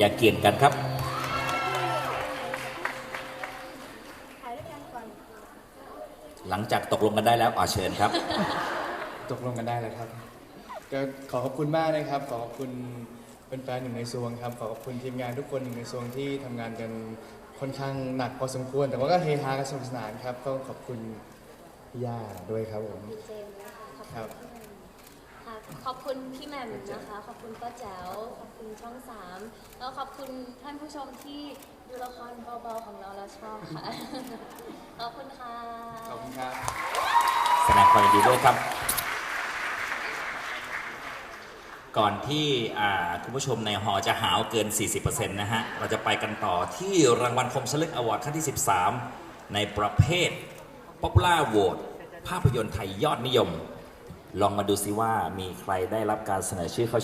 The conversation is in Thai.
อย่าเกี่ยงกันครับหลังจากตกลงกันได้แล้วอาเชิญครับ ตกลงกันได้แล้วครับ ก็ขอขอบคุณมากนะครับ ขอขอบคุณเป็นแฟนๆหนึ่งในซวงครับ ขอขอบคุณทีมงานทุกคนหนึ่งในซวงที่ทำงานกันค่อนข้างหนักพอสมควร แต่ว่าก็เฮฮากันสนุกสนานครับก็ขอบคุณพี่ย่าด้วยครับผมครับ ขอบคุณพี่แหม่มนะคะ ขอบคุณป้าแจ๋วขอบคุณช่องสามแล้วขอบคุณท่านผู้ชมที่ดูละครเบาๆของเราแล้วชอบค่ะ ขอบคุณค่ะ ขอบคุณครับ แสดงความยินดีด้วยครับ ก่อนที่อ่าคุณผู้ชมในหอจะหาวเกิน 40%นะฮะ เราจะไปกันต่อที่รางวัลคมชลึกอวอร์ดขั้นที่ 13 ในประเภท Popular Vote ภาพยนตร์ไทยยอดนิยม ลองมาดูซิว่ามีใครได้รับการเสนอชื่อเข้า